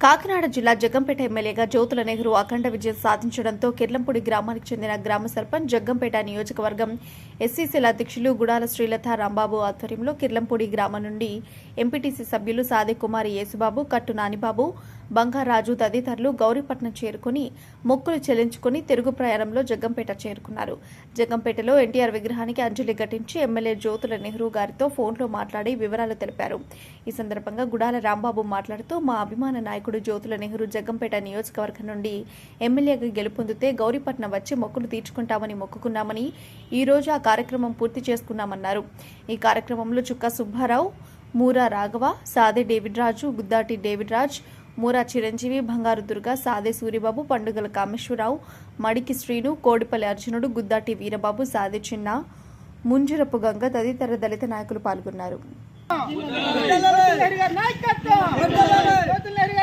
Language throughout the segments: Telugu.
కాకినాడ జిల్లా జగ్గంపేట ఎమ్మెల్యేగా జ్యోతుల నెహ్రూ అఖండ విజయం సాధించడంతో కిర్లంపూడి గ్రామానికి చెందిన గ్రామ సర్పంచ్ జగ్గంపేట నియోజకవర్గం ఎస్సీసీల అధ్యక్షులు గుడాల శ్రీలత రాంబాబు ఆధ్వర్యంలో కిర్లంపూడి గ్రామం నుండి ఎంపీటీసీ సభ్యులు సాదే కుమారి యేసుబాబు కట్టు నానిబాబు బంగారాజు తదితరులు గౌరీపట్నం చేరుకుని మొక్కులు చెల్లించుకుని తిరుగు ప్రయాణంలో జగ్గంపేట చేరుకున్నారు. జగ్గంపేటలో ఎన్టీఆర్ విగ్రహానికి అంజలి ఘటించి ఎమ్మెల్యే జ్యోతుల నెహ్రూ గారితో ఫోన్లో మాట్లాడి వివరాలు తెలిపారు. ఈ సందర్భంగా గుడాల రాంబాబు మాట్లాడుతూ మా అభిమాన నాయకుడు జ్యోతుల నెహ్రూ జగ్గంపేట నియోజకవర్గం నుండి ఎమ్మెల్యేగా గెలుపొందితే గౌరీపట్నం వచ్చి మొక్కులు తీర్చుకుంటామని మొక్కుకున్నామని ఈ రోజు ఆ కార్యక్రమం పూర్తి చేసుకున్నామన్నారు. ఈ కార్యక్రమంలో చుక్క సుబ్బారావు మూరా రాఘవ సాదే డేవిడ్ రాజు గుద్దాటి డేవిడ్ రాజ్ మూరా చిరంజీవి బంగారు దుర్గ సాదే సూరిబాబు పండుగల కామేశ్వరరావు మడికి శ్రీను కోడిపల్లి అర్జునుడు గుద్దాటి వీరబాబు సాదే చిన్న ముంజురపు గంగ తదితర దళిత నాయకులు పాల్గొన్నారు. జ్యోతులహరి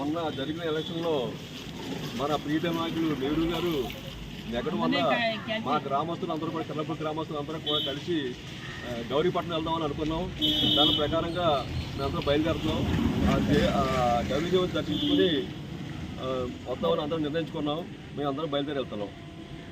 మొన్న జరిగిన ఎలక్షన్లో మన ప్రీతం నాయకులు నెహ్రూ గారు ఎక్కడ వల్ల మా గ్రామస్తులు అందరూ కూడా కల్లపూర్ గ్రామస్తులు అందరూ కూడా కలిసి గౌరీపట్నం వెళ్దామని అనుకున్నాం. దాని ప్రకారంగా మేమందరం బయలుదేరుతున్నాం. గౌరీ దే- దర్శించుకుని వద్దామని అందరం నిర్ణయించుకున్నాం. మేము అందరం బయలుదేరి వెళ్తున్నాం.